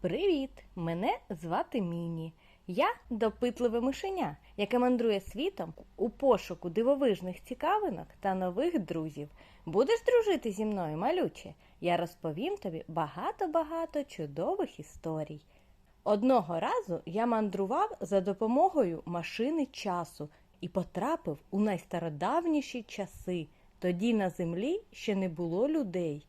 Привіт! Мене звати Міні. Я допитливе мишеня, яке мандрує світом у пошуку дивовижних цікавинок та нових друзів. Будеш дружити зі мною, малюче? Я розповім тобі багато-багато чудових історій. Одного разу я мандрував за допомогою машини часу і потрапив у найстародавніші часи. Тоді на землі ще не було людей,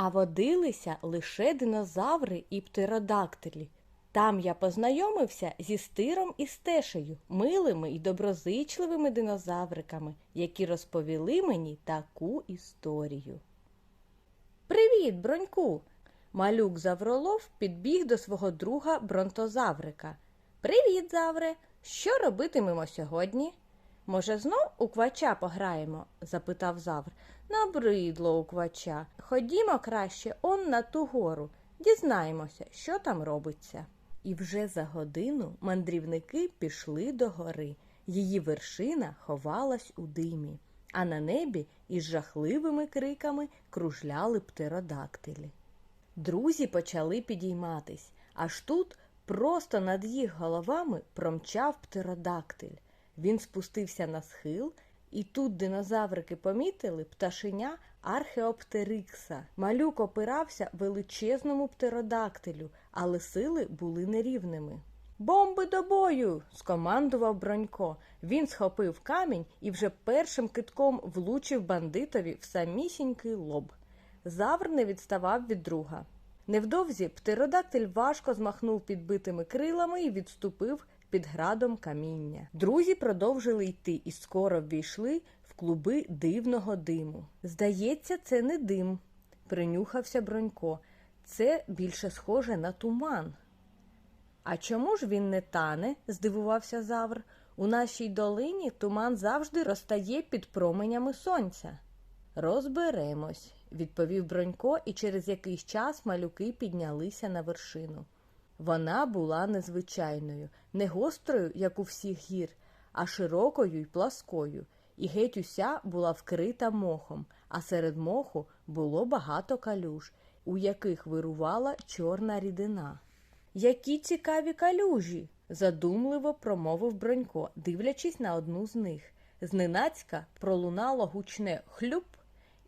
а водилися лише динозаври і птеродактилі. Там я познайомився зі стиром і стешею, милими і доброзичливими динозавриками, які розповіли мені таку історію. Привіт, броньку! Малюк Завролов підбіг до свого друга бронтозаврика. Привіт, Завре! Що робитимемо сьогодні? Може, знов у квача пограємо? запитав Завр. Набридло у квача. Ходімо краще он на ту гору. Дізнаємося, що там робиться. І вже за годину мандрівники пішли до гори. Її вершина ховалась у димі, а на небі із жахливими криками кружляли птеродактилі. Друзі почали підійматись, аж тут просто над їх головами промчав птеродактиль. Він спустився на схил, і тут динозаврики помітили пташеня археоптерикса. Малюк опирався величезному птеродактилю, але сили були нерівними. Бомби до бою! скомандував Бронько. Він схопив камінь і вже першим китком влучив бандитові в самісінький лоб. Завр не відставав від друга. Невдовзі птеродактиль важко змахнув підбитими крилами і відступив під градом каміння. Друзі продовжили йти і скоро ввійшли в клуби дивного диму. Здається, це не дим, принюхався Бронько. Це більше схоже на туман. А чому ж він не тане? здивувався Завр. У нашій долині туман завжди розтає під променями сонця. Розберемось, відповів Бронько, і через якийсь час малюки піднялися на вершину. Вона була незвичайною, не гострою, як у всіх гір, а широкою й пласкою, і геть уся була вкрита мохом, а серед моху було багато калюж, у яких вирувала чорна рідина. Які цікаві калюжі, задумливо промовив Бронько, дивлячись на одну з них. Зненацька пролунало гучне хлюп,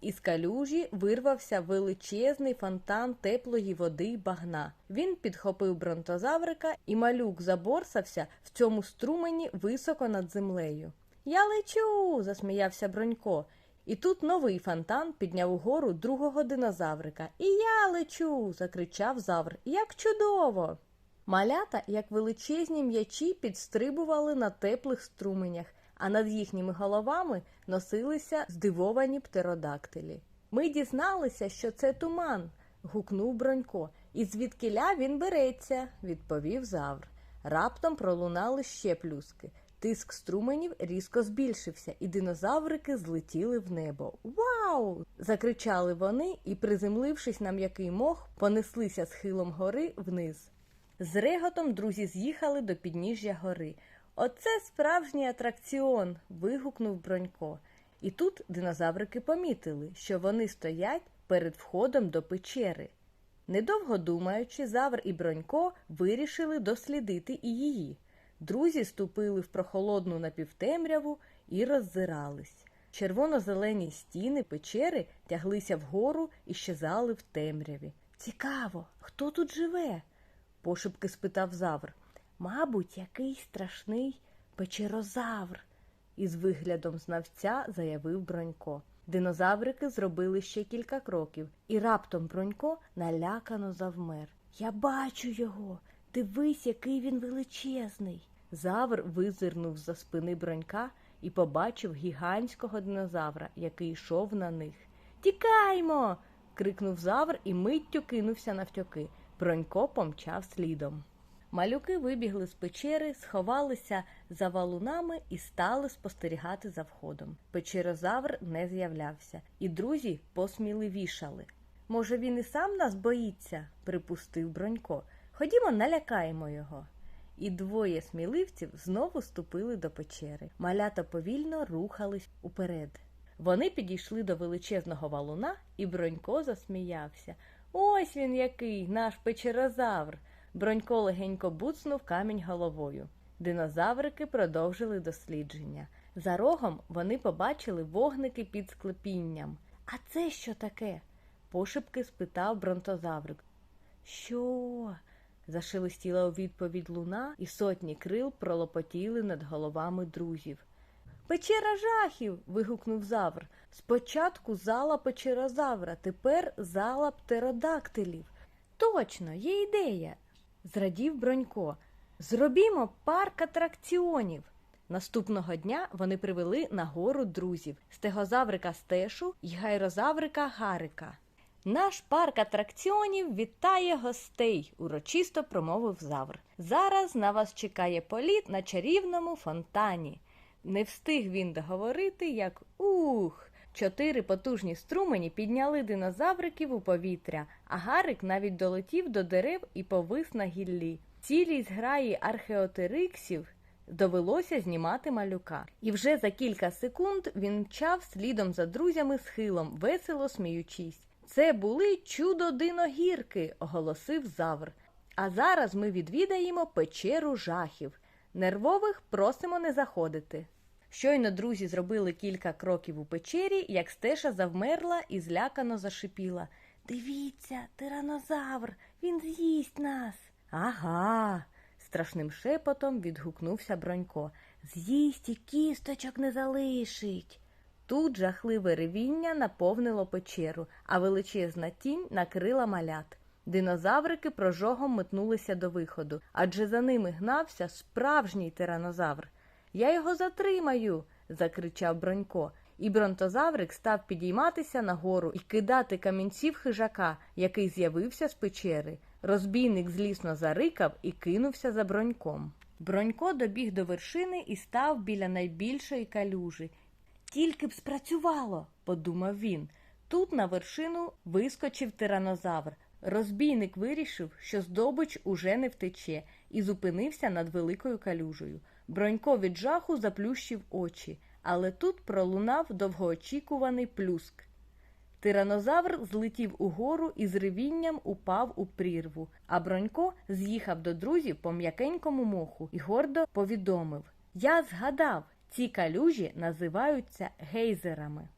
із калюжі вирвався величезний фонтан теплої води й багна. Він підхопив бронтозаврика, і малюк заборсався в цьому струмені високо над землею. Я лечу. засміявся Бронько. І тут новий фонтан підняв угору другого динозаврика. І я лечу. закричав Завр. Як чудово! Малята, як величезні м'ячі, підстрибували на теплих струменях, а над їхніми головами носилися здивовані птеродактилі. Ми дізналися, що це туман. гукнув Бронько. І звідкиля він береться, відповів Завр. Раптом пролунали ще плюски. Тиск струменів різко збільшився, і динозаврики злетіли в небо. Вау! закричали вони і, приземлившись на м'який мох, понеслися схилом гори вниз. З реготом друзі з'їхали до підніжжя гори. Оце справжній атракціон. вигукнув Бронько. І тут динозаврики помітили, що вони стоять перед входом до печери. Недовго думаючи, Завр і Бронько вирішили дослідити і її. Друзі ступили в прохолодну напівтемряву і роззирались. Червоно-зелені стіни печери тяглися вгору і щезали в темряві. Цікаво, хто тут живе? пошепки спитав Завр. Мабуть, якийсь страшний печерозавр, із виглядом знавця заявив Бронько. Динозаврики зробили ще кілька кроків, і раптом Бронько налякано завмер. Я бачу його. Дивись, який він величезний. Завр визирнув за спини бронька і побачив гігантського динозавра, який йшов на них. Тікаймо. крикнув завр і миттю кинувся навтьоки. Бронько помчав слідом. Малюки вибігли з печери, сховалися за валунами і стали спостерігати за входом. Печерозавр не з'являвся, і друзі посміливішали. Може, він і сам нас боїться, припустив Бронько. Ходімо, налякаємо його. І двоє сміливців знову ступили до печери. Малята повільно рухались уперед. Вони підійшли до величезного валуна, і Бронько засміявся. Ось він який, наш печерозавр. Бронько легенько буцнув камінь головою. Динозаврики продовжили дослідження. За рогом вони побачили вогники під склепінням. А це що таке? пошепки спитав бронтозаврик. Що? зашелестіла у відповідь луна, і сотні крил пролопотіли над головами друзів. Печера жахів. вигукнув завр. Спочатку зала печерозавра, тепер зала птеродактилів. Точно, є ідея. Зрадів Бронько. Зробімо парк атракціонів. Наступного дня вони привели на гору друзів стегозаврика Стешу й гайрозаврика Гарика. Наш парк атракціонів вітає гостей, урочисто промовив завр. Зараз на вас чекає політ на чарівному фонтані. Не встиг він договорити, як ух. Чотири потужні струмені підняли динозавриків у повітря, а Гарик навіть долетів до дерев і повис на гіллі. Цілій зграї археотериксів довелося знімати малюка. І вже за кілька секунд він мчав слідом за друзями схилом, весело сміючись. Це були чудо-диногірки, оголосив Завр. А зараз ми відвідаємо печеру жахів. Нервових просимо не заходити. Щойно друзі зробили кілька кроків у печері, як стеша завмерла і злякано зашипіла. Дивіться, тиранозавр, він з'їсть нас. Ага. страшним шепотом відгукнувся Бронько. З'їсть і кісточок не залишить. Тут жахливе ревіння наповнило печеру, а величезна тінь накрила малят. Динозаврики прожогом метнулися до виходу, адже за ними гнався справжній тиранозавр. Я його затримаю. закричав Бронько, і бронтозаврик став підійматися нагору і кидати камінців хижака, який з'явився з печери. Розбійник злісно зарикав і кинувся за броньком. Бронько добіг до вершини і став біля найбільшої калюжі. Тільки б спрацювало, подумав він. Тут на вершину вискочив тиранозавр. Розбійник вирішив, що здобич уже не втече, і зупинився над великою калюжею. Бронько від жаху заплющив очі, але тут пролунав довгоочікуваний плюск. Тиранозавр злетів угору і з ревінням упав у прірву, а Бронько з'їхав до друзів по м'якенькому моху і гордо повідомив Я згадав, ці калюжі називаються гейзерами.